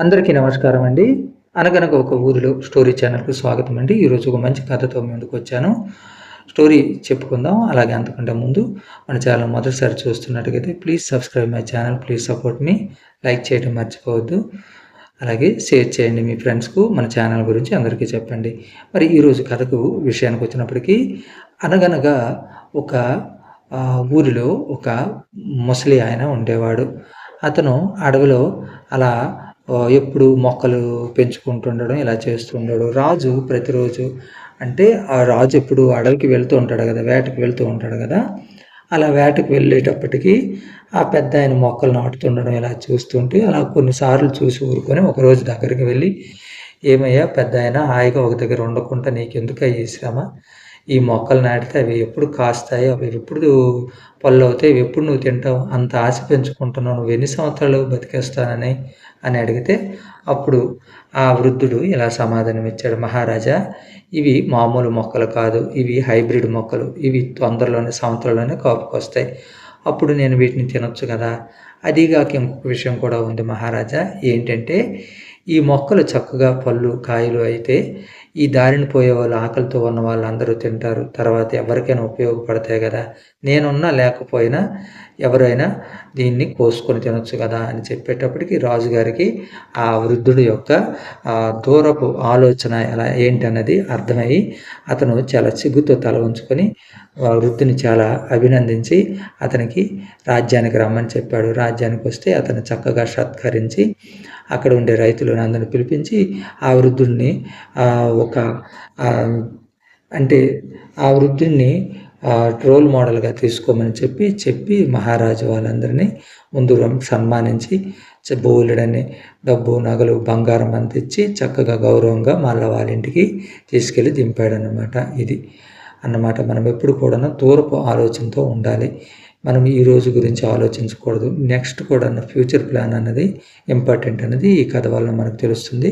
అందరికీ నమస్కారం అండి. అనగనగా ఒక ఊరిలో స్టోరీ ఛానల్కు స్వాగతం అండి. ఈరోజు ఒక మంచి కథతో ముందుకు వచ్చాను. స్టోరీ చెప్పుకుందాం. అలాగే అంతకంటే ముందు మన ఛానల్ మొదటిసారి చూస్తున్నట్టుగైతే please subscribe my channel please support me like చేయడం మర్చిపోవద్దు. అలాగే షేర్ చేయండి మీ ఫ్రెండ్స్కు మన ఛానల్ గురించి అందరికీ చెప్పండి. మరి ఈరోజు కథకు విషయానికి వచ్చినప్పటికీ అనగనగా ఒక ఊరిలో ఒక ముసలి ఆయన ఉండేవాడు. అతను అడవిలో అలా ఎప్పుడు మొక్కలు పెంచుకుంటుండడం ఇలా చేస్తుండడు. రాజు ప్రతిరోజు అంటే ఆ రాజు ఎప్పుడు అడవికి వెళ్తూ ఉంటాడు కదా వేటకు వెళ్తూ ఉంటాడు కదా అలా వేటకు వెళ్ళేటప్పటికి ఆ పెద్ద ఆయన మొక్కలు నాటుతుండడం ఇలా చూస్తుంటే అలా కొన్నిసార్లు చూసి ఊరుకొని ఒకరోజు దగ్గరికి వెళ్ళి ఏమయ్యా పెద్ద ఆయన హాయిగా ఒక దగ్గర ఉండకుండా నీకెందుకు ఈ శ్రమ? ఈ మొక్కలు నాటితే అవి ఎప్పుడు కాస్తాయి అవి ఎప్పుడు పళ్ళు అవుతాయి అవి ఎప్పుడు నువ్వు తింటావు అంత ఆశ పెంచుకుంటున్నావు. నువ్వు ఎన్ని సంవత్సరాలు బతికేస్తానని అని అడిగితే అప్పుడు ఆ వృద్ధుడు ఇలా సమాధానం ఇచ్చాడు. మహారాజా ఇవి మామూలు మొక్కలు కాదు. ఇవి హైబ్రిడ్ మొక్కలు. ఇవి తొందరలోనే సంవత్సరంలోనే కాపుకొస్తాయి. అప్పుడు నేను వీటిని తినొచ్చు కదా. అదీగాక ఇంకొక విషయం కూడా ఉంది మహారాజా. ఏంటంటే ఈ మొక్కలు చక్కగా పళ్ళు కాయలు అయితే ఈ దారిని పోయే వాళ్ళు ఆకలితో ఉన్న వాళ్ళందరూ తింటారు. తర్వాత ఎవరికైనా ఉపయోగపడతాయి కదా. నేనున్నా లేకపోయినా ఎవరైనా దీన్ని కోసుకొని తినొచ్చు కదా అని చెప్పేటప్పటికి రాజుగారికి ఆ వృద్ధుడి యొక్క దూరపు ఆలోచన ఎలా ఏంటన్నది అర్థమయ్యి అతను చాలా సిగ్గుతో తల ఉంచుకొని వృద్ధుని చాలా అభినందించి అతనికి రాజ్యానికి రమ్మని చెప్పాడు. రాజ్యానికి వస్తే అతను చక్కగా సత్కరించి అక్కడ ఉండే రైతులను అందరిని పిలిపించి ఆ వృద్ధుడిని ఒక అంటే ఆ వృద్ధుడిని రోల్ మోడల్గా తీసుకోమని చెప్పి చెప్పి మహారాజు వాళ్ళందరినీ ముందు సన్మానించి చ- డబ్బు నగలు బంగారం అందించి చక్కగా గౌరవంగా మళ్ళీ వాళ్ళ ఇంటికి తీసుకెళ్ళి దింపాడనమాట ఇది. అన్నమాట మనం ఎప్పుడు కూడా దూరపు ఆలోచనతో ఉండాలి. మనం ఈ రోజు గురించి ఆలోచించకూడదు. నెక్స్ట్ కూడా ఫ్యూచర్ ప్లాన్ అన్నది ఇంపార్టెంట్ అనేది ఈ కథ వల్ల మనకు తెలుస్తుంది.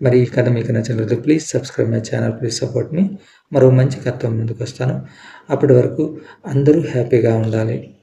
మరి ఈ కథ మీకు నచ్చినట్లయితే please subscribe my channel please support మీ మరో మంచి కథతో ముందుకు వస్తాను అప్పటి వరకు అందరూ హ్యాపీగా ఉండాలి.